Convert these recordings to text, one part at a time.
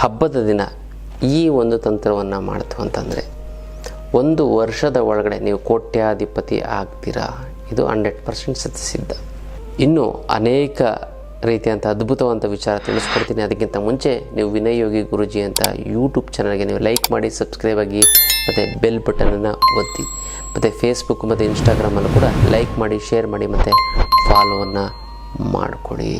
ಹಬ್ಬದ ದಿನ ಈ ಒಂದು ತಂತ್ರವನ್ನು ಮಾಡ್ತು ಅಂತಂದರೆ ಒಂದು ವರ್ಷದ ಒಳಗಡೆ ನೀವು ಕೋಟ್ಯಾಧಿಪತಿ ಆಗ್ತೀರಾ? ಇದು ಹಂಡ್ರೆಡ್ ಪರ್ಸೆಂಟ್ ಸತ್ಯಸಿದ್ಧ. ಇನ್ನು ಅನೇಕ ರೀತಿಯಂಥ ಅದ್ಭುತವಂತ ವಿಚಾರ ತಿಳಿಸ್ಕೊಡ್ತೀನಿ. ಅದಕ್ಕಿಂತ ಮುಂಚೆ ನೀವು ವಿನಯ್ ಯೋಗಿ ಗುರುಜಿ ಅಂತ ಯೂಟ್ಯೂಬ್ ಚಾನಲ್ಗೆ ನೀವು ಲೈಕ್ ಮಾಡಿ ಸಬ್ಸ್ಕ್ರೈಬ್ ಆಗಿ, ಮತ್ತು ಬೆಲ್ ಬಟನನ್ನು ಒತ್ತಿ, ಮತ್ತು ಫೇಸ್ಬುಕ್ ಮತ್ತು ಇನ್ಸ್ಟಾಗ್ರಾಮಲ್ಲೂ ಕೂಡ ಲೈಕ್ ಮಾಡಿ ಶೇರ್ ಮಾಡಿ, ಮತ್ತು ಫಾಲೋವನ್ನು ಮಾಡಿಕೊಡಿ.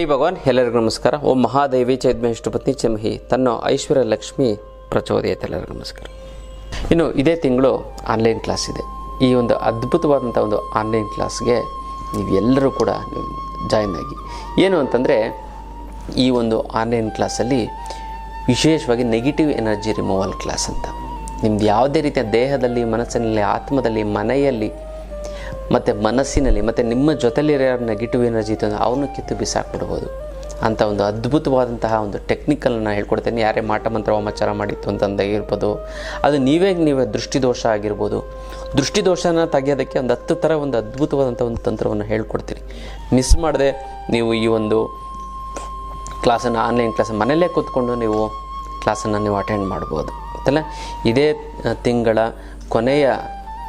ಜೈ ಭಗವಾನ್, ಎಲ್ಲರಿಗೂ ನಮಸ್ಕಾರ. ಓಂ ಮಹಾದೇವಿ ಚೈದ್ಮೇಷ್ಟು ಪತ್ನಿ ಚಮಹಿ ತನ್ನ ಐಶ್ವರ್ಯ ಲಕ್ಷ್ಮಿ ಪ್ರಚೋದಯತೆ, ಎಲ್ಲರಿಗೂ ನಮಸ್ಕಾರ. ಇನ್ನು ಇದೇ ತಿಂಗಳು ಆನ್ಲೈನ್ ಕ್ಲಾಸ್ ಇದೆ. ಈ ಒಂದು ಅದ್ಭುತವಾದಂಥ ಒಂದು ಆನ್ಲೈನ್ ಕ್ಲಾಸ್ಗೆ ನೀವು ಎಲ್ಲರೂ ಕೂಡ ಜಾಯಿನ್ ಆಗಿ. ಏನು ಅಂತಂದರೆ, ಈ ಒಂದು ಆನ್ಲೈನ್ ಕ್ಲಾಸಲ್ಲಿ ವಿಶೇಷವಾಗಿ ನೆಗೆಟಿವ್ ಎನರ್ಜಿ ರಿಮೂವಲ್ ಕ್ಲಾಸ್ ಅಂತ. ನಿಮ್ದು ಯಾವುದೇ ರೀತಿಯ ದೇಹದಲ್ಲಿ, ಮನಸ್ಸಿನಲ್ಲಿ, ಆತ್ಮದಲ್ಲಿ, ಮನೆಯಲ್ಲಿ ಮತ್ತು ಮನಸ್ಸಿನಲ್ಲಿ, ಮತ್ತು ನಿಮ್ಮ ಜೊತೆಲಿರೋ ನೆಗೆಟಿವ್ ಎನರ್ಜಿ ಇತ್ತು ಅಂದರೆ ಅವನು ಕಿತ್ತು ಬಿಸಾಕ್ಬಿಡ್ಬೋದು. ಅಂತ ಒಂದು ಅದ್ಭುತವಾದಂತಹ ಒಂದು ಟೆಕ್ನಿಕಲ್ನ ಹೇಳ್ಕೊಡ್ತೇನೆ. ಯಾರೇ ಮಾಟ ಮಂತ್ರ ವಾಮಾಚಾರ ಮಾಡಿತ್ತು ಅಂತಂದ ಇರ್ಬೋದು. ಅದು ನೀವೇ ನೀವೇ ದೃಷ್ಟಿದೋಷ ಆಗಿರ್ಬೋದು. ದೃಷ್ಟಿದೋಷನ ತೆಗೆಯೋದಕ್ಕೆ ಒಂದು ಹತ್ತು ಥರ ಒಂದು ಅದ್ಭುತವಾದಂಥ ಒಂದು ತಂತ್ರವನ್ನು ಹೇಳ್ಕೊಡ್ತೀನಿ ಮಿಸ್ ಮಾಡದೆ ನೀವು ಈ ಒಂದು ಕ್ಲಾಸನ್ನು ಆನ್ಲೈನ್ ಕ್ಲಾಸ್ ಮನೆಯಲ್ಲೇ ಕೂತ್ಕೊಂಡು ನೀವು ಕ್ಲಾಸನ್ನು ನೀವು ಅಟೆಂಡ್ ಮಾಡ್ಬೋದು. ಗೊತ್ತಲ್ಲ ಇದೇ ತಿಂಗಳ ಕೊನೆಯ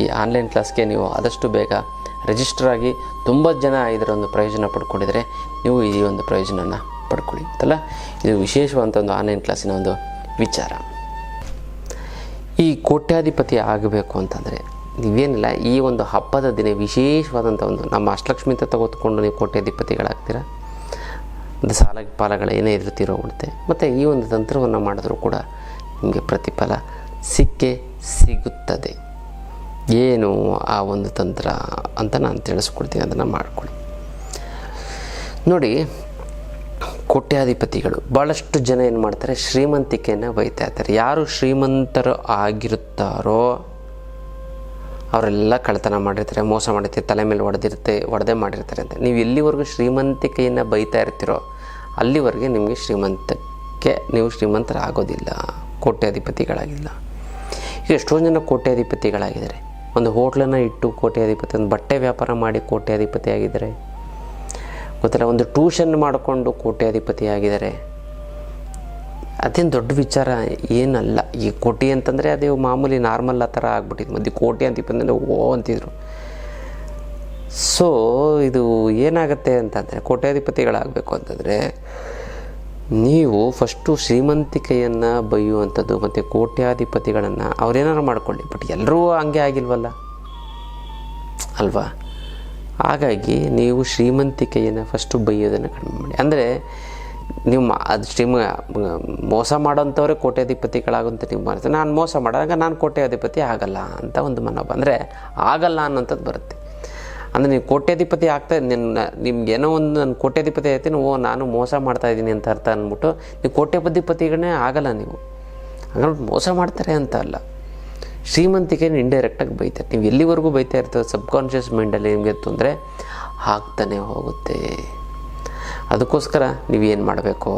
ಈ ಆನ್ಲೈನ್ ಕ್ಲಾಸ್ಗೆ ನೀವು ಆದಷ್ಟು ಬೇಗ ರಿಜಿಸ್ಟರ್ ಆಗಿ ತುಂಬ ಜನ ಇದರ ಒಂದು ಪ್ರಯೋಜನ ಪಡ್ಕೊಂಡಿದ್ರೆ ನೀವು ಈ ಒಂದು ಪ್ರಯೋಜನನ ಪಡ್ಕೊಳ್ಳಿ. ಅಂತಲ್ಲ ಇದು ವಿಶೇಷವಾದಂಥ ಒಂದು ಆನ್ಲೈನ್ ಕ್ಲಾಸಿನ ಒಂದು ವಿಚಾರ. ಈ ಕೋಟ್ಯಾಧಿಪತಿ ಆಗಬೇಕು ಅಂತಂದರೆ ನೀವೇನಿಲ್ಲ, ಈ ಒಂದು ಹಬ್ಬದ ದಿನ ವಿಶೇಷವಾದಂಥ ಒಂದು ನಮ್ಮ ಅಷ್ಟಲಕ್ಷ್ಮಿ ಅಂತ ತೆಗೆದುಕೊಂಡು ನೀವು ಕೋಟ್ಯಾಧಿಪತಿಗಳಾಗ್ತೀರ? ಒಂದು ಸಾಲ ಪಾಲಗಳು ಏನೇ ಇರುತ್ತಿರೋ ಬಿಡುತ್ತೆ ಮತ್ತು ಈ ಒಂದು ತಂತ್ರವನ್ನು ಮಾಡಿದ್ರೂ ಕೂಡ ನಿಮಗೆ ಪ್ರತಿಫಲ ಸಿಕ್ಕೇ ಸಿಗುತ್ತದೆ. ಏನು ಆ ಒಂದು ತಂತ್ರ ಅಂತ ನಾನು ತಿಳಿಸ್ಕೊಡ್ತೀನಿ, ಅದನ್ನು ಮಾಡ್ಕೊಳ್ಳಿ. ನೋಡಿ, ಕೋಟ್ಯಾಧಿಪತಿಗಳು ಭಾಳಷ್ಟು ಜನ ಏನು ಮಾಡ್ತಾರೆ, ಶ್ರೀಮಂತಿಕೆಯನ್ನು ಬೈತಾ ಇರ್ತಾರೆ. ಯಾರು ಶ್ರೀಮಂತರು ಆಗಿರುತ್ತಾರೋ, ಅವರೆಲ್ಲ ಕಳ್ತನ ಮಾಡಿರ್ತಾರೆ, ಮೋಸ ಮಾಡಿರ್ತಾರೆ, ತಲೆ ಮೇಲೆ ಹೊಡೆದಿರುತ್ತೆ ಹೊಡೆದೇ ಮಾಡಿರ್ತಾರೆ ಅಂತ. ನೀವು ಎಲ್ಲಿವರೆಗೂ ಶ್ರೀಮಂತಿಕೆಯನ್ನು ಬೈತಾ ಇರ್ತೀರೋ, ಅಲ್ಲಿವರೆಗೆ ನಿಮಗೆ ಶ್ರೀಮಂತಕ್ಕೆ ನೀವು ಶ್ರೀಮಂತರಾಗೋದಿಲ್ಲ, ಕೋಟ್ಯಾಧಿಪತಿಗಳಾಗಿಲ್ಲ. ಈಗ ಎಷ್ಟೊಂದು ಜನ ಕೋಟ್ಯಾಧಿಪತಿಗಳಾಗಿದ್ದಾರೆ. ಒಂದು ಹೋಟ್ಲನ್ನು ಇಟ್ಟು ಕೋಟ್ಯಾಧಿಪತಿ, ಒಂದು ಬಟ್ಟೆ ವ್ಯಾಪಾರ ಮಾಡಿ ಕೋಟ್ಯಾಧಿಪತಿ ಆಗಿದ್ದಾರೆ ಗೊತ್ತಿಲ್ಲ, ಒಂದು ಟ್ಯೂಷನ್ ಮಾಡಿಕೊಂಡು ಕೋಟ್ಯಾಧಿಪತಿ ಆಗಿದ್ದಾರೆ ಅದೇನು ದೊಡ್ಡ ವಿಚಾರ ಏನಲ್ಲ. ಈ ಕೋಟಿ ಅಂತಂದರೆ ಅದೇ ಮಾಮೂಲಿ ನಾರ್ಮಲ್ ಆ ಥರ ಆಗ್ಬಿಟ್ಟಿತ್ತು. ಮಧ್ಯೆ ಕೋಟಿ ಅಂತ ಬಂದರೆ ಓ ಅಂತಿದ್ರು. ಸೊ ಇದು ಏನಾಗುತ್ತೆ ಅಂತಂದರೆ, ಕೋಟ್ಯಾಧಿಪತಿಗಳಾಗಬೇಕು ಅಂತಂದರೆ ನೀವು ಫಸ್ಟು ಶ್ರೀಮಂತಿಕೆಯನ್ನು ಬೈಯುವಂಥದ್ದು ಮತ್ತು ಕೋಟ್ಯಾಧಿಪತಿಗಳನ್ನು ಅವ್ರೇನಾರು ಮಾಡ್ಕೊಳ್ಳಿ. ಬಟ್ ಎಲ್ಲರೂ ಹಂಗೆ ಆಗಿಲ್ವಲ್ಲ? ಅಲ್ವಾ? ಹಾಗಾಗಿ ನೀವು ಶ್ರೀಮಂತಿಕೆಯನ್ನು ಫಸ್ಟು ಬೈಯೋದನ್ನು ಕಡಿಮೆ ಮಾಡಿ. ಅಂದರೆ ನೀವು ಮಾ, ಅದು ಶ್ರೀಮ, ಮೋಸ ಮಾಡೋಂಥವ್ರೆ ಕೋಟ್ಯಾಧಿಪತಿಗಳಾಗುವಂಥ ನೀವು ಮಾಡ್ತೀವಿ ನಾನು ಮೋಸ ಮಾಡಿದಾಗ ನಾನು ಕೋಟ್ಯಾಧಿಪತಿ ಆಗಲ್ಲ ಅಂತ ಒಂದು ಮನೋಭಾವ. ಅಂದರೆ ಆಗಲ್ಲ ಅನ್ನೋಂಥದ್ದು ಬರುತ್ತೆ. ಅಂದರೆ ನೀವು ಕೋಟ್ಯಾಧಿಪತಿ ಆಗ್ತಾ ನಿನ್ನ ನಿಮ್ಗೆ ಏನೋ ಒಂದು ನಾನು ಕೋಟ್ಯಾಧಿಪತಿ ಆಯ್ತೀನಿ ಓ, ನಾನು ಮೋಸ ಮಾಡ್ತಾ ಇದ್ದೀನಿ ಅಂತ ಅರ್ಥ ಅಂದ್ಬಿಟ್ಟು ನೀವು ಕೋಟ್ಯಾಧಿಪತಿಗಳೇ ಆಗಲ್ಲ ನೀವು. ಹಂಗಂದ್ರೆ ಮೋಸ ಮಾಡ್ತಾರೆ ಅಂತ ಅಲ್ಲ. ಶ್ರೀಮಂತಿಕೆನ ಇಂಡೈರೆಕ್ಟಾಗಿ ಬೈತಾರೆ ನೀವು ಎಲ್ಲಿವರೆಗೂ ಬೈತಾ ಇರ್ತೀರೋ ಸಬ್ಕಾನ್ಷಿಯಸ್ ಮೈಂಡಲ್ಲಿ ನಿಮಗೆ ತೊಂದರೆ ಆಗ್ತಾನೆ ಹೋಗುತ್ತೆ. ಅದಕ್ಕೋಸ್ಕರ ನೀವೇನು ಮಾಡಬೇಕು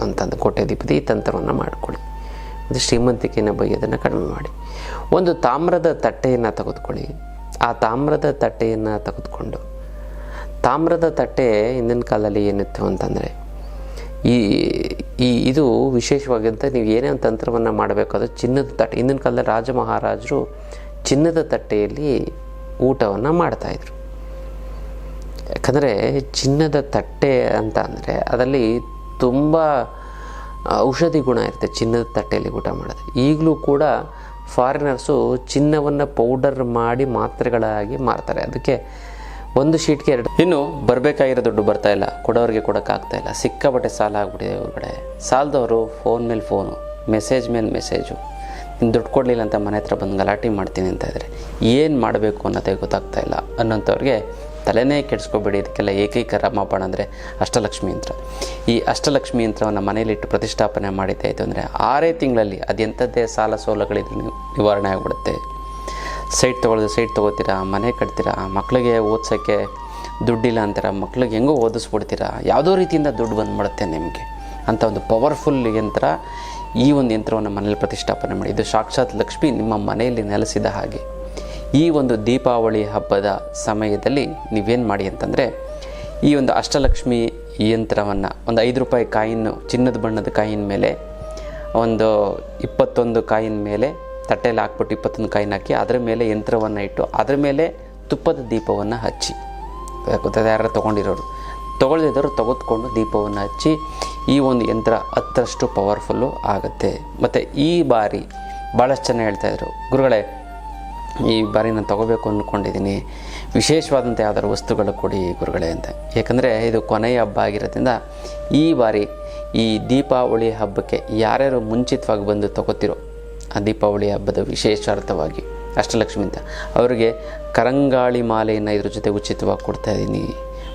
ಅಂತಂದು ಕೋಟ್ಯಾಧಿಪತಿ ಈ ತಂತ್ರವನ್ನು ಮಾಡಿಕೊಳ್ಳಿ. ಮತ್ತು ಶ್ರೀಮಂತಿಕೆಯನ್ನು ಬೈಯೋದನ್ನು ಕಡಿಮೆ ಮಾಡಿ. ಒಂದು ತಾಮ್ರದ ತಟ್ಟೆಯನ್ನು ತೆಗೆದುಕೊಳ್ಳಿ. ಆ ತಾಮ್ರದ ತಟ್ಟೆಯನ್ನು ತೆಗೆದುಕೊಂಡು. ತಾಮ್ರದ ತಟ್ಟೆ ಹಿಂದಿನ ಕಾಲದಲ್ಲಿ ಏನಿತ್ತು ಅಂತಂದರೆ, ಈ ಈ, ಇದು ವಿಶೇಷವಾಗಿದ್ದ ನೀವು ಏನೇ ಒಂದು ತಂತ್ರವನ್ನು ಮಾಡಬೇಕಾದ್ರೆ ಚಿನ್ನದ ತಟ್ಟೆ. ಹಿಂದಿನ ಕಾಲದಲ್ಲಿ ರಾಜ ಮಹಾರಾಜರು ಚಿನ್ನದ ತಟ್ಟೆಯಲ್ಲಿ ಊಟವನ್ನು ಮಾಡ್ತಾಯಿದ್ರು ಯಾಕಂದರೆ ಚಿನ್ನದ ತಟ್ಟೆ ಅಂತ ಅಂದರೆ ಅದರಲ್ಲಿ ತುಂಬ, ಔಷಧಿ ಗುಣ ಇರುತ್ತೆ ಚಿನ್ನದ ತಟ್ಟೆಯಲ್ಲಿ ಊಟ ಮಾಡೋದು. ಈಗಲೂ ಕೂಡ ಫಾರಿನರ್ಸು ಚಿನ್ನವನ್ನು ಪೌಡರ್ ಮಾಡಿ ಮಾತ್ರೆಗಳಾಗಿ ಮಾರ್ತಾರೆ. ಅದಕ್ಕೆ ಒಂದು ಶೀಟ್ಗೆ ಎರಡು. ಇನ್ನು ಬರಬೇಕಾಗಿರೋ ದುಡ್ಡು ಬರ್ತಾ ಇಲ್ಲ. ಕೊಡೋರಿಗೆ ಕೊಡೋಕ್ಕಾಗ್ತಾ ಇಲ್ಲ. ಸಿಕ್ಕಾಪಟ್ಟೆ ಸಾಲ ಆಗ್ಬಿಟ್ಟಿದೆ ಹೊರಗಡೆ ಸಾಲದವರು ಫೋನ್ ಮೇಲೆ ಫೋನು, ಮೆಸೇಜ್ ಮೇಲೆ ಮೆಸೇಜು. ನೀನು ದುಡ್ಡು ಕೊಡಲಿಲ್ಲ ಅಂತ ಮನೆ ಹತ್ರ ಬಂದು ಗಲಾಟೆ ಮಾಡ್ತೀನಿ ಅಂತ ಇದ್ದಾರೆ ಏನು ಮಾಡಬೇಕು ಅನ್ನೋದೇ ಗೊತ್ತಾಗ್ತಾ ಇಲ್ಲ ಅನ್ನೋಂಥವ್ರಿಗೆ ತಲೆನೇ ಕೆಡಿಸ್ಕೊಬೇಡಿ, ಇದಕ್ಕೆಲ್ಲ ಏಕೈಕ ರಾಮಬಾಣ ಅಂದರೆ ಅಷ್ಟಲಕ್ಷ್ಮಿ ಯಂತ್ರ. ಈ ಅಷ್ಟಲಕ್ಷ್ಮಿ ಯಂತ್ರವನ್ನು ಮನೆಯಲ್ಲಿಟ್ಟು ಪ್ರತಿಷ್ಠಾಪನೆ ಮಾಡಿದ್ದಾಯಿತು ಅಂದರೆ ಆರೇ ತಿಂಗಳಲ್ಲಿ ಅದೆಂಥದ್ದೇ ಸಾಲ ಸೋಲಗಳಿದ್ರು ನೀವು ನಿವಾರಣೆ ಆಗಿಬಿಡುತ್ತೆ. ಸೈಟ್ ತೊಗೊಳ್ದು ಸೈಟ್ ತೊಗೋತೀರಾ, ಮನೆ ಕಟ್ತೀರಾ ಮಕ್ಕಳಿಗೆ ಓದ್ಸೋಕ್ಕೆ ದುಡ್ಡಿಲ್ಲ ಅಂತೀರ, ಮಕ್ಳಿಗೆ ಹೆಂಗೋ ಓದಿಸ್ಬಿಡ್ತೀರಾ, ಯಾವುದೋ ರೀತಿಯಿಂದ ದುಡ್ಡು ಬಂದ್ಬಿಡುತ್ತೆ ನಿಮಗೆ ಅಂತ ಒಂದು ಪವರ್ಫುಲ್ ಯಂತ್ರ ಈ ಒಂದು ಯಂತ್ರವನ್ನು ಮನೇಲಿ ಪ್ರತಿಷ್ಠಾಪನೆ ಮಾಡಿ. ಇದು ಸಾಕ್ಷಾತ್ ಲಕ್ಷ್ಮಿ ನಿಮ್ಮ ಮನೆಯಲ್ಲಿ ನೆಲೆಸಿದ ಹಾಗೆ. ಈ ಒಂದು ದೀಪಾವಳಿ ಹಬ್ಬದ ಸಮಯದಲ್ಲಿ ನೀವೇನು ಮಾಡಿ ಅಂತಂದರೆ, ಈ ಒಂದು ಅಷ್ಟಲಕ್ಷ್ಮಿ ಯಂತ್ರವನ್ನು, ಒಂದು ಐದು ರೂಪಾಯಿ ಕಾಯಿನ್ನು, ಚಿನ್ನದ ಬಣ್ಣದ ಕಾಯಿನ ಮೇಲೆ, ಒಂದು ಇಪ್ಪತ್ತೊಂದು ಕಾಯಿನ ಮೇಲೆ ತಟ್ಟೆಯಲ್ಲಿ ಹಾಕ್ಬಿಟ್ಟು ಇಪ್ಪತ್ತೊಂದು ಕಾಯಿನ ಹಾಕಿ, ಅದರ ಮೇಲೆ ಯಂತ್ರವನ್ನು ಇಟ್ಟು, ಅದರ ಮೇಲೆ ತುಪ್ಪದ ದೀಪವನ್ನು ಹಚ್ಚಿ. ಗೊತ್ತಾದ ಯಾರು ತೊಗೊಂಡಿರೋರು? ತೊಗೊಳ್ದಿದ್ದವರು ತೆಗೆದುಕೊಂಡು ದೀಪವನ್ನು ಹಚ್ಚಿ, ಈ ಒಂದು ಯಂತ್ರ ಹತ್ತರಷ್ಟು ಪವರ್ಫುಲ್ಲು ಆಗುತ್ತೆ. ಮತ್ತು ಈ ಬಾರಿ ಭಾಳಷ್ಟು ಜನ ಹೇಳ್ತಾಯಿದ್ರು ಗುರುಗಳೇ ಈ ಬಾರಿ ನಾನು ತೊಗೋಬೇಕು ಅಂದ್ಕೊಂಡಿದ್ದೀನಿ ವಿಶೇಷವಾದಂಥ ಯಾವ್ದಾದ್ರು ವಸ್ತುಗಳು ಕೊಡಿ ಗುರುಗಳೇ ಅಂತ. ಯಾಕಂದರೆ ಇದು ಕೊನೆಯ ಹಬ್ಬ ಆಗಿರೋದ್ರಿಂದ ಈ ಬಾರಿ ಈ ದೀಪಾವಳಿ ಹಬ್ಬಕ್ಕೆ ಯಾರ್ಯಾರು ಮುಂಚಿತವಾಗಿ ಬಂದು ತಗೋತಿರೋ ಆ ದೀಪಾವಳಿ ಹಬ್ಬದ ವಿಶೇಷಾರ್ಥವಾಗಿ ಅಷ್ಟಲಕ್ಷ್ಮಿ ಅಂತ. ಅವರಿಗೆ ಕರಂಗಾಳಿ ಮಾಲೆಯನ್ನು ಇದ್ರ ಜೊತೆ ಉಚಿತವಾಗಿ ಕೊಡ್ತಾ ಇದ್ದೀನಿ.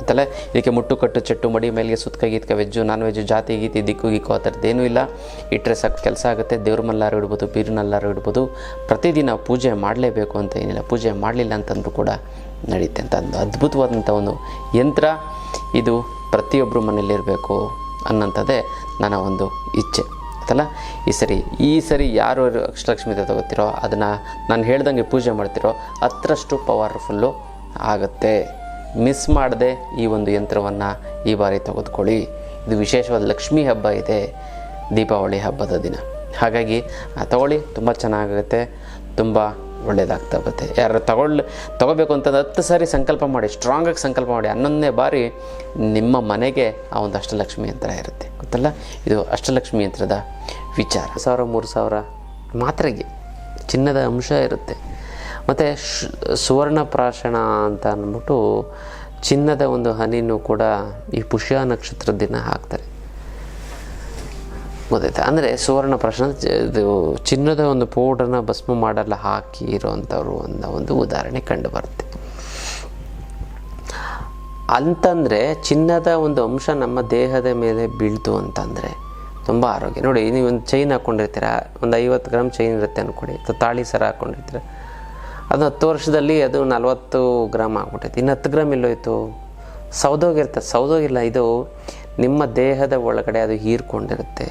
ಅಂತಲ್ಲ ಇದಕ್ಕೆ ಮುಟ್ಟು ಕಟ್ಟು ಚೆಟ್ಟು ಮಡಿ ಮೇಲೆ ಸುತ್ತಕ ಗೀತ್ಕ ವೆಜ್ಜು ನಾನ್ ವೆಜ್ಜು, ಜಾತಿ ಗೀತಿ, ದಿಕ್ಕು ಗಿಕ್ಕು ಆ ಥರದ್ದೇನೂ ಇಲ್ಲ. ಇಟ್ಟರೆ ಸಾಕು, ಕೆಲಸ ಆಗುತ್ತೆ, ದೇವ್ರ ಮಲ್ಲಾರು ಇಡ್ಬೋದು ಬೀರಿನಲ್ಲಾರು ಇಡ್ಬೋದು. ಪ್ರತಿದಿನ ಪೂಜೆ ಮಾಡಲೇಬೇಕು ಅಂತ ಏನಿಲ್ಲ, ಪೂಜೆ ಮಾಡಲಿಲ್ಲ ಅಂತಂದ್ರೂ ಕೂಡ ನಡೆಯುತ್ತೆ ಅಂತ ಒಂದು ಅದ್ಭುತವಾದಂಥ ಒಂದು ಯಂತ್ರ ಇದು ಪ್ರತಿಯೊಬ್ಬರು ಮನೇಲಿರಬೇಕು ಅನ್ನೋಂಥದ್ದೇ ನನ್ನ ಒಂದು ಇಚ್ಛೆ. ಆಯ್ತಲ್ಲ ಈ ಸರಿ ಈ ಸರಿ ಯಾರು ಅಕ್ಷಲಕ್ಷ್ಮಿ ತಗೋತಿರೋ, ಅದನ್ನು ನಾನು ಹೇಳ್ದಂಗೆ ಪೂಜೆ ಮಾಡ್ತಿರೋ ಹತ್ತರಷ್ಟು ಪವರ್ಫುಲ್ಲು ಆಗುತ್ತೆ. ಮಿಸ್ ಮಾಡದೆ ಈ ಒಂದು ಯಂತ್ರವನ್ನು ಈ ಬಾರಿ ತೆಗೆದುಕೊಳ್ಳಿ. ಇದು ವಿಶೇಷವಾದ ಲಕ್ಷ್ಮೀ ಹಬ್ಬ ಇದೆ, ದೀಪಾವಳಿ ಹಬ್ಬದ ದಿನ. ಹಾಗಾಗಿ ತಗೊಳ್ಳಿ, ತುಂಬ ಚೆನ್ನಾಗುತ್ತೆ ತುಂಬ ಒಳ್ಳೆಯದಾಗ್ತಾ ಬರುತ್ತೆ. ಯಾರು ತಗೊಳ್ಳಿ ತೊಗೋಬೇಕು ಅಂತಂದು ಹತ್ತು ಸಾರಿ ಸಂಕಲ್ಪ ಮಾಡಿ ಸ್ಟ್ರಾಂಗಾಗಿ ಸಂಕಲ್ಪ ಮಾಡಿ, ಹನ್ನೊಂದನೇ ಬಾರಿ ನಿಮ್ಮ ಮನೆಗೆ ಆ ಒಂದು ಅಷ್ಟಲಕ್ಷ್ಮಿ ಯಂತ್ರ ಇರುತ್ತೆ. ಗೊತ್ತಲ್ಲ? ಇದು ಅಷ್ಟಲಕ್ಷ್ಮಿ ಯಂತ್ರದ ವಿಚಾರ. ಸಾವಿರ, ಮೂರು ಸಾವಿರ ಮಾತ್ರೆಗೆ ಚಿನ್ನದ ಅಂಶ ಇರುತ್ತೆ. ಮತ್ತು ಸುವರ್ಣ ಪ್ರಾಶನ ಅಂತ ಅಂದ್ಬಿಟ್ಟು ಚಿನ್ನದ ಒಂದು ಹನಿನೂ ಕೂಡ ಈ ಪುಷ್ಯ ನಕ್ಷತ್ರದ ದಿನ ಹಾಕ್ತಾರೆ. ಗೊತ್ತಾಯ್ತಾ? ಅಂದರೆ ಸುವರ್ಣ ಪ್ರಾಶನ ಇದು ಚಿನ್ನದ ಒಂದು ಪೌಡರ್ನ ಭಸ್ಮ ಮಾಡಲ್ಲ, ಹಾಕಿ ಇರೋವಂಥವ್ರು ಅನ್ನೋ ಒಂದು ಉದಾಹರಣೆ ಕಂಡು ಬರುತ್ತೆ. ಅಂತಂದರೆ ಚಿನ್ನದ ಒಂದು ಅಂಶ ನಮ್ಮ ದೇಹದ ಮೇಲೆ ಬೀಳ್ತು ಅಂತಂದರೆ ತುಂಬ ಆರೋಗ್ಯ. ನೋಡಿ, ನೀವು ಒಂದು ಚೈನ್ ಹಾಕ್ಕೊಂಡಿರ್ತೀರ ಒಂದು ಐವತ್ತು ಗ್ರಾಮ್ ಚೈನ್ ಇರುತ್ತೆ ಅಂದ್ಕೊಡಿ ಅಥವಾ ತಾಳಿ ಸರ ಹಾಕ್ಕೊಂಡಿರ್ತೀರ ಅದು ಹತ್ತು ವರ್ಷದಲ್ಲಿ ಅದು ನಲ್ವತ್ತು ಗ್ರಾಮ್ ಆಗ್ಬಿಟ್ಟೈತೆ. ಇನ್ನು ಹತ್ತು ಗ್ರಾಮ್ ಇಲ್ಲೋಯ್ತು ಸೌದೋಗಿರ್ತದೆ ಸೌದೋಗಿಲ್ಲ. ಇದು ನಿಮ್ಮ ದೇಹದ ಒಳಗಡೆ ಅದು ಹೀರ್ಕೊಂಡಿರುತ್ತೆ.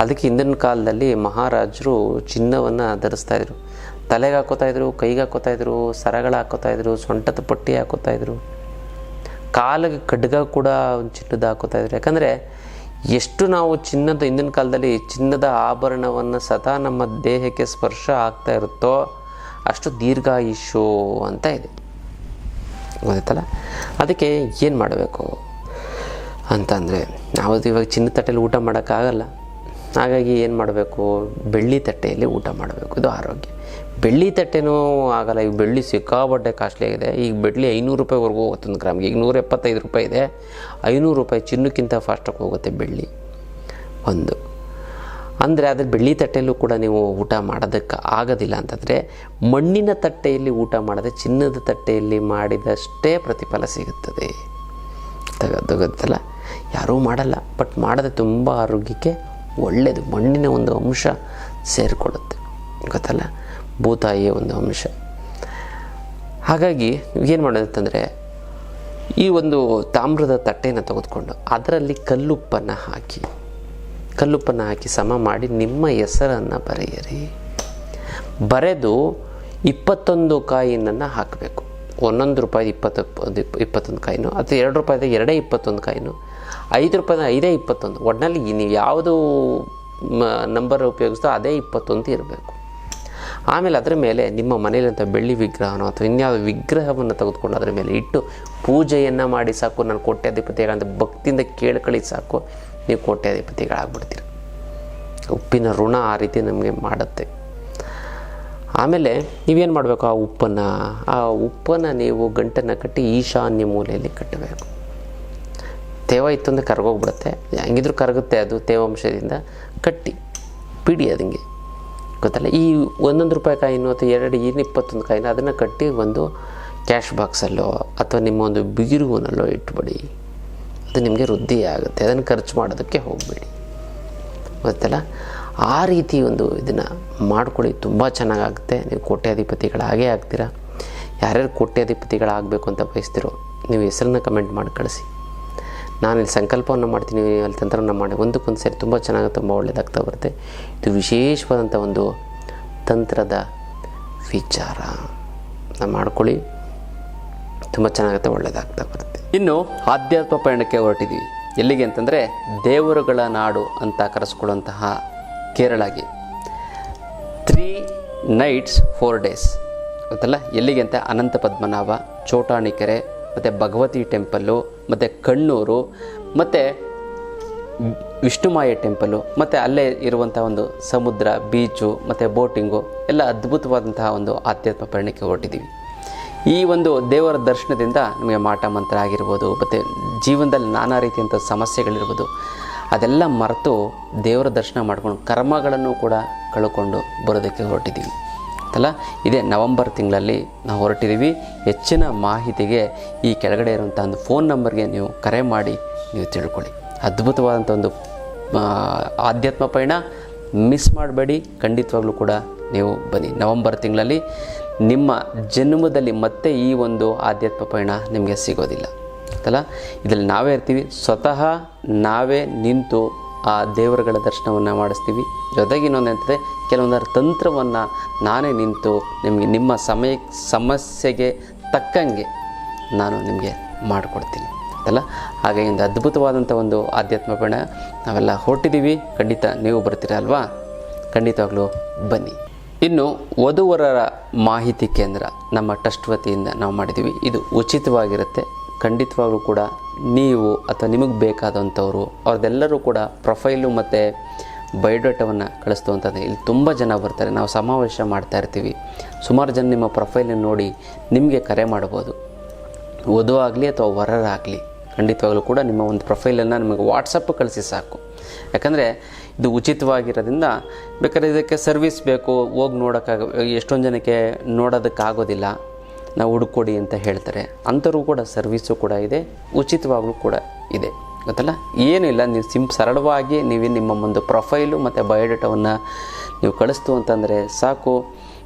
ಅದಕ್ಕೆ ಹಿಂದಿನ ಕಾಲದಲ್ಲಿ ಮಹಾರಾಜರು ಚಿನ್ನವನ್ನು ಧರಿಸ್ತಾಯಿದ್ರು ತಲೆಗೆ ಹಾಕೋತಾಯಿದ್ರು ಕೈಗೆ ಹಾಕೋತಾಯಿದ್ರು ಸರಗಳು ಹಾಕೋತಾಯಿದ್ರು ಸೊಂಟದ ಪಟ್ಟಿ ಹಾಕೋತಾಯಿದ್ರು ಕಾಲಿಗೆ ಖಡ್ಗ ಕೂಡ ಚಿನ್ನದ ಹಾಕೋತಾ ಇದ್ರು. ಯಾಕಂದರೆ ಎಷ್ಟು ನಾವು ಚಿನ್ನದ, ಹಿಂದಿನ ಕಾಲದಲ್ಲಿ ಚಿನ್ನದ ಆಭರಣವನ್ನು ಸದಾ ನಮ್ಮ ದೇಹಕ್ಕೆ ಸ್ಪರ್ಶ ಆಗ್ತಾ ಇರುತ್ತೋ ಅಷ್ಟು ದೀರ್ಘಾಯುಷು ಅಂತ ಇದೆ. ಗೊತ್ತಾಯ್ತಲ್ಲ? ಅದಕ್ಕೆ ಏನು ಮಾಡಬೇಕು ಅಂತಂದರೆ ನಾವು ಇವಾಗ ಚಿನ್ನದ ತಟ್ಟೆಯಲ್ಲಿ ಊಟ ಮಾಡೋಕ್ಕಾಗಲ್ಲ. ಹಾಗಾಗಿ ಏನು ಮಾಡಬೇಕು? ಬೆಳ್ಳಿ ತಟ್ಟೆಯಲ್ಲಿ ಊಟ ಮಾಡಬೇಕು. ಇದು ಆರೋಗ್ಯ. ಬೆಳ್ಳಿ ತಟ್ಟೆನೂ ಆಗಲ್ಲ. ಈಗ ಬೆಳ್ಳಿ ಸಿಕ್ಕಾಬಟ್ಟೆ ಕಾಸ್ಟ್ಲಿ ಆಗಿದೆ. ಈಗ ಬೆಳ್ಳಿ ಐನೂರು ರೂಪಾಯಿವರೆಗೂ ಒಂದು ಗ್ರಾಮ್ಗೆ. ಈಗ ನೂರ ಎಪ್ಪತ್ತೈದು ರೂಪಾಯಿ ಇದೆ. ಐನೂರು ರೂಪಾಯಿ ಚಿನ್ನಕ್ಕಿಂತ ಫಾಸ್ಟಾಗಿ ಹೋಗುತ್ತೆ ಬೆಳ್ಳಿ. ಒಂದು. ಅಂದರೆ ಅದ್ರ ಬೆಳ್ಳಿ ತಟ್ಟೆಯಲ್ಲೂ ಕೂಡ ನೀವು ಊಟ ಮಾಡೋದಕ್ಕೆ ಆಗೋದಿಲ್ಲ ಅಂತಂದರೆ ಮಣ್ಣಿನ ತಟ್ಟೆಯಲ್ಲಿ ಊಟ ಮಾಡದೆ ಚಿನ್ನದ ತಟ್ಟೆಯಲ್ಲಿ ಮಾಡಿದಷ್ಟೇ ಪ್ರತಿಫಲ ಸಿಗುತ್ತದೆ. ತಗದು ಗೊತ್ತಲ್ಲ? ಯಾರೂ ಮಾಡಲ್ಲ, ಬಟ್ ಮಾಡದೆ ತುಂಬ ಆರೋಗ್ಯಕ್ಕೆ ಒಳ್ಳೆಯದು ಮಣ್ಣಿನ ಒಂದು ಅಂಶ ಸೇರಿಕೊಳ್ಳುತ್ತೆ. ಗೊತ್ತಲ್ಲ? ಭೂತಾಯಿಯ ಒಂದು ಅಂಶ. ಹಾಗಾಗಿ ಏನು ಮಾಡೋದಂತಂದರೆ ಈ ಒಂದು ತಾಮ್ರದ ತಟ್ಟೆಯನ್ನು ತೆಗೆದುಕೊಂಡು ಅದರಲ್ಲಿ ಕಲ್ಲುಪ್ಪನ್ನು ಹಾಕಿ ಕಲ್ಲುಪ್ಪನ್ನು ಹಾಕಿ ಸಮ ಮಾಡಿ ನಿಮ್ಮ ಹೆಸರನ್ನು ಬರೆಯಿರಿ. ಬರೆದು ಇಪ್ಪತ್ತೊಂದು ಕಾಯಿನನ್ನು ಹಾಕಬೇಕು. ಒಂದೊಂದು ರೂಪಾಯಿ ಇಪ್ಪತ್ತು ಇಪ್ಪತ್ತೊಂದು ಕಾಯಿನು ಅಥವಾ ಎರಡು ರೂಪಾಯಿದ ಎರಡೇ ಇಪ್ಪತ್ತೊಂದು ಕಾಯಿನು, ಐದು ರೂಪಾಯಿದ ಐದೇ ಇಪ್ಪತ್ತೊಂದು. ಒಟ್ಟಿನಲ್ಲಿ ನೀವು ಯಾವುದು ನಂಬರ್ ಉಪಯೋಗಿಸ್ತೋ ಅದೇ ಇಪ್ಪತ್ತೊಂದು ಇರಬೇಕು. ಆಮೇಲೆ ಅದರ ಮೇಲೆ ನಿಮ್ಮ ಮನೆಯಲ್ಲಿಂಥ ಬೆಳ್ಳಿ ವಿಗ್ರಹನೋ ಅಥವಾ ಇನ್ಯಾವುದೋ ವಿಗ್ರಹವನ್ನು ತೆಗೆದುಕೊಂಡು ಅದರ ಮೇಲೆ ಇಟ್ಟು ಪೂಜೆಯನ್ನು ಮಾಡಿ ಸಾಕು. ನಾನು ಅಂತ ಭಕ್ತಿಯಿಂದ ಕೇಳ್ಕೊಳ್ಳಿ ಸಾಕು. ನೀವು ಕೋಟ್ಯಾಧಿಪತಿಗಳಾಗ್ಬಿಡ್ತೀರ. ಉಪ್ಪಿನ ಋಣ ಆ ರೀತಿ ನಮಗೆ ಮಾಡುತ್ತೆ. ಆಮೇಲೆ ನೀವೇನು ಮಾಡಬೇಕು? ಆ ಉಪ್ಪನ್ನು ಆ ಉಪ್ಪನ್ನು ನೀವು ಗಂಟನ್ನು ಕಟ್ಟಿ ಈಶಾನ್ಯ ಮೂಲೆಯಲ್ಲಿ ಕಟ್ಟಬೇಕು. ತೇವ ಇತ್ತು ಅಂದರೆ ಕರ್ಗೋಗ್ಬಿಡುತ್ತೆ. ಹೆಂಗಿದ್ರು ಕರಗುತ್ತೆ ಅದು ತೇವಾಂಶದಿಂದ ಕಟ್ಟಿ, ಪಿಡಿ ಅದಂಗೆ. ಗೊತ್ತಲ್ಲ? ಈ ಒಂದೊಂದು ರೂಪಾಯಿ ಕಾಯಿನೋ ಅಥವಾ ಎರಡು ಏನು ಇಪ್ಪತ್ತೊಂದು ಕಾಯಿನ ಅದನ್ನು ಕಟ್ಟಿ ಒಂದು ಕ್ಯಾಶ್ ಬಾಕ್ಸಲ್ಲೋ ಅಥವಾ ನಿಮ್ಮ ಒಂದು ಬಿಗಿರುವನಲ್ಲೋ ಇಟ್ಬಿಡಿ. ಅದು ನಿಮಗೆ ವೃದ್ಧಿ ಆಗುತ್ತೆ ಅದನ್ನು ಖರ್ಚು ಮಾಡೋದಕ್ಕೆ ಹೋಗಬೇಡಿ. ಗೊತ್ತಲ್ಲ? ಆ ರೀತಿ ಒಂದು ಇದನ್ನು ಮಾಡ್ಕೊಳ್ಳಿ. ತುಂಬ ಚೆನ್ನಾಗಾಗುತ್ತೆ. ನೀವು ಕೋಟ್ಯಾಧಿಪತಿಗಳಾಗೇ ಆಗ್ತೀರಾ? ಯಾರ್ಯಾರು ಕೋಟ್ಯಾಧಿಪತಿಗಳಾಗಬೇಕು ಅಂತ ಬಯಸ್ತಿರೋ, ನೀವು ಹೆಸರನ್ನ ಕಮೆಂಟ್ ಮಾಡಿ ಕಳಿಸಿ. ನಾನು ಇಲ್ಲಿ ಸಂಕಲ್ಪವನ್ನು ಮಾಡ್ತೀನಿ, ಅಲ್ಲಿ ತಂತ್ರವನ್ನು ಮಾಡಿ. ಒಂದಕ್ಕೊಂದು ಸೇರಿ ತುಂಬ ಚೆನ್ನಾಗಿ, ತುಂಬ ಒಳ್ಳೆಯದಾಗ್ತಾ ಬರುತ್ತೆ. ಇದು ವಿಶೇಷವಾದಂಥ ಒಂದು ತಂತ್ರದ ವಿಚಾರ. ಮಾಡ್ಕೊಳ್ಳಿ. ತುಂಬ ಚೆನ್ನಾಗುತ್ತೆ ಒಳ್ಳೆಯದಾಗ್ತಾ ಬರುತ್ತೆ. ಇನ್ನು ಆಧ್ಯಾತ್ಮ ಪಯಣಕ್ಕೆ ಹೊರಟಿದ್ದೀವಿ ಎಲ್ಲಿಗೆ ಅಂತಂದರೆ ದೇವರುಗಳ ನಾಡು ಅಂತ ಕರೆಸ್ಕೊಳ್ಳುವಂತಹ ಕೇರಳಗೆ. ತ್ರೀ ನೈಟ್ಸ್ ಫೋರ್ ಡೇಸ್ ಗೊತ್ತಲ್ಲ? ಎಲ್ಲಿಗೆ ಅಂತ? ಅನಂತ ಪದ್ಮನಾಭ, ಚೋಟಾಣಿಕೆರೆ, ಮತ್ತು ಭಗವತಿ ಟೆಂಪಲ್ಲು, ಮತ್ತು ಕಣ್ಣೂರು, ಮತ್ತು ವಿಷ್ಣುಮಾಯ ಟೆಂಪಲ್ಲು, ಮತ್ತು ಅಲ್ಲೇ ಇರುವಂಥ ಒಂದು ಸಮುದ್ರ, ಬೀಚು, ಮತ್ತು ಬೋಟಿಂಗು, ಎಲ್ಲ ಅದ್ಭುತವಾದಂತಹ ಒಂದು ಆಧ್ಯಾತ್ಮ ಪಯಣಕ್ಕೆ ಹೊರಟಿದ್ದೀವಿ ಈ ಒಂದು ದೇವರ ದರ್ಶನದಿಂದ ನಮಗೆ ಮಾಟ ಮಂತ್ರ ಆಗಿರ್ಬೋದು, ಮತ್ತು ಜೀವನದಲ್ಲಿ ನಾನಾ ರೀತಿಯಂಥ ಸಮಸ್ಯೆಗಳಿರ್ಬೋದು, ಅದೆಲ್ಲ ಮರೆತು ದೇವರ ದರ್ಶನ ಮಾಡ್ಕೊಂಡು ಕರ್ಮಗಳನ್ನು ಕೂಡ ಕಳ್ಕೊಂಡು ಬರೋದಕ್ಕೆ ಹೊರಟಿದ್ದೀವಿ. ಅಲ್ಲ, ಇದೇ ನವಂಬರ್ ತಿಂಗಳಲ್ಲಿ ನಾವು ಹೊರಟಿದ್ದೀವಿ. ಹೆಚ್ಚಿನ ಮಾಹಿತಿಗೆ ಈ ಕೆಳಗಡೆ ಇರುವಂಥ ಒಂದು ಫೋನ್ ನಂಬರ್ಗೆ ನೀವು ಕರೆ ಮಾಡಿ ನೀವು ತಿಳ್ಕೊಳ್ಳಿ. ಅದ್ಭುತವಾದಂಥ ಒಂದು ಆಧ್ಯಾತ್ಮ ಪಯಣ ಮಿಸ್ ಮಾಡಬೇಡಿ. ಖಂಡಿತವಾಗ್ಲೂ ಕೂಡ ನೀವು ಬನ್ನಿ ನವಂಬರ್ ತಿಂಗಳಲ್ಲಿ. ನಿಮ್ಮ ಜನ್ಮದಲ್ಲಿ ಮತ್ತೆ ಈ ಒಂದು ಆಧ್ಯಾತ್ಮ ಪಯಣ ನಿಮಗೆ ಸಿಗೋದಿಲ್ಲ. ಅಲ್ಲ ಇದರಲ್ಲಿ ನಾವೇ ಇರ್ತೀವಿ. ಸ್ವತಃ ನಾವೇ ನಿಂತು ಆ ದೇವರುಗಳ ದರ್ಶನವನ್ನು ಮಾಡಿಸ್ತೀವಿ. ಜೊತೆಗೆ ಇನ್ನೊಂದು ಎಂತದೆ ಕೆಲವೊಂದರ ತಂತ್ರವನ್ನು ನಾನೇ ನಿಂತು ನಿಮಗೆ ನಿಮ್ಮ ಸಮಯ, ಸಮಸ್ಯೆಗೆ ತಕ್ಕಂಗೆ ನಾನು ನಿಮಗೆ ಮಾಡಿಕೊಡ್ತೀನಿ. ಅಲ್ಲ ಹಾಗೆ ಒಂದು ಅದ್ಭುತವಾದಂಥ ಒಂದು ಆಧ್ಯಾತ್ಮ ಪಯಣ ನಾವೆಲ್ಲ ಹೊರಟಿದ್ದೀವಿ. ಖಂಡಿತ ನೀವು ಬರ್ತೀರ ಅಲ್ವಾ? ಖಂಡಿತವಾಗ್ಲೂ ಬನ್ನಿ. ಇನ್ನು ವಧುವರರ ಮಾಹಿತಿ ಕೇಂದ್ರ ನಮ್ಮ ಟ್ರಸ್ಟ್ ವತಿಯಿಂದ ನಾವು ಮಾಡಿದ್ದೀವಿ. ಇದು ಉಚಿತವಾಗಿರುತ್ತೆ. ಖಂಡಿತವಾಗ್ಲೂ ಕೂಡ ನೀವು ಅಥವಾ ನಿಮಗೆ ಬೇಕಾದಂಥವ್ರು, ಅವ್ರದ್ದೆಲ್ಲರೂ ಕೂಡ ಪ್ರೊಫೈಲು ಮತ್ತು ಬಯೋಡಾಟವನ್ನು ಕಳಿಸ್ತುವಂಥದ್ದು. ಇಲ್ಲಿ ತುಂಬ ಜನ ಬರ್ತಾರೆ. ನಾವು ಸಮಾವೇಶ ಮಾಡ್ತಾ ಇರ್ತೀವಿ. ಸುಮಾರು ಜನ ನಿಮ್ಮ ಪ್ರೊಫೈಲನ್ನು ನೋಡಿ ನಿಮಗೆ ಕರೆ ಮಾಡ್ಬೋದು. ವಧು ಆಗಲಿ ಅಥವಾ ವರರಾಗಲಿ, ಖಂಡಿತವಾಗಲೂ ಕೂಡ ನಿಮ್ಮ ಒಂದು ಪ್ರೊಫೈಲನ್ನು ನಿಮಗೆ ವಾಟ್ಸಪ್ ಕಳಿಸಿ ಸಾಕು. ಯಾಕಂದರೆ ಇದು ಉಚಿತವಾಗಿರೋದ್ರಿಂದ ಬೇಕಾದ್ರೆ ಇದಕ್ಕೆ ಸರ್ವಿಸ್ ಬೇಕು, ಹೋಗಿ ನೋಡೋಕ್ಕಾಗ, ಎಷ್ಟೊಂದು ಜನಕ್ಕೆ ನೋಡೋದಕ್ಕಾಗೋದಿಲ್ಲ. ನಾವು ಹುಡುಕೊಡಿ ಅಂತ ಹೇಳ್ತಾರೆ. ಅಂಥವ್ರಿಗೂ ಕೂಡ ಸರ್ವಿಸು ಕೂಡ ಇದೆ, ಉಚಿತವಾಗಲೂ ಕೂಡ ಇದೆ. ಗೊತ್ತಲ್ಲ? ಏನಿಲ್ಲ ನೀವು ಸಿಂ ಸರಳವಾಗಿ ನೀವು ನಿಮ್ಮ ಒಂದು ಪ್ರೊಫೈಲು ಮತ್ತು ಬಯೋಡೇಟಾವನ್ನು ನೀವು ಕಳಿಸ್ತು ಅಂತಂದರೆ ಸಾಕು.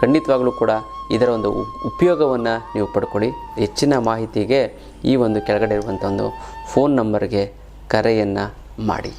ಖಂಡಿತವಾಗ್ಲೂ ಕೂಡ ಇದರ ಒಂದು ಉಪಯೋಗವನ್ನು ನೀವು ಪಡ್ಕೊಳ್ಳಿ. ಹೆಚ್ಚಿನ ಮಾಹಿತಿಗೆ ಈ ಒಂದು ಕೆಳಗಡೆ ಇರುವಂಥ ಒಂದು ಫೋನ್ ನಂಬರ್ಗೆ ಕರೆಯನ್ನು ಮಾಡಿ.